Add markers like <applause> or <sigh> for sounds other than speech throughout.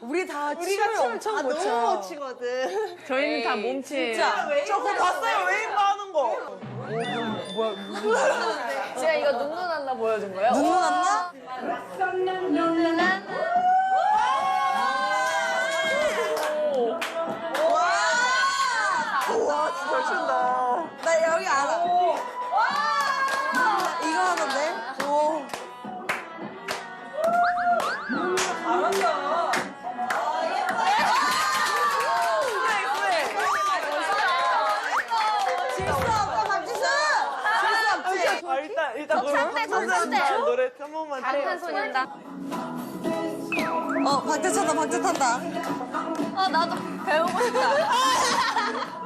우리 다 우리가 춤을 춤을 엄청 다못 너무 춰. 못 추거든. 저희는 다 몸치. 저 그거 봤어요, 웨이브 하는 거. <laughs> 제가 이거 눈눈 안나 보여준 거예요? 눈 났나? 눈눈 안나. 와, 진짜 춘다. 나 여기 알아. 아, 일단, 일단 쳤대. 번만 노래 한 번만. 어, 박자 찬다, 박자 탄다. 어, 나도 배우고 싶다. <laughs>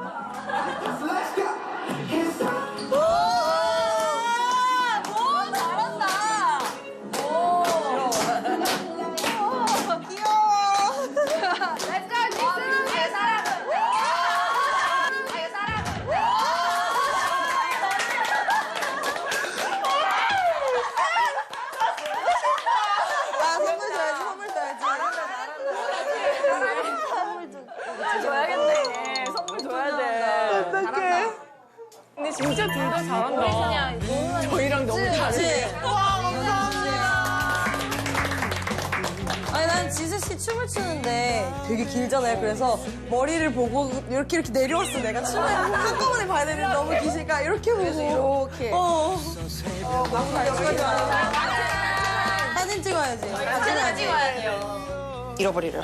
진짜 둘 다 잘한다. 저희랑 너무 다르 그치? 와, 감사합니다. 아니, 난 지수 씨 춤을 추는데 되게 길잖아요. 그래서 머리를 보고 이렇게 이렇게 내려왔어. 내가 춤을 한꺼번에 봐야 되는데 너무 기시니까 이렇게 보고. 이렇게. 어. 사진 찍어야지. 사진 찍어야 돼요. 잃어버리라.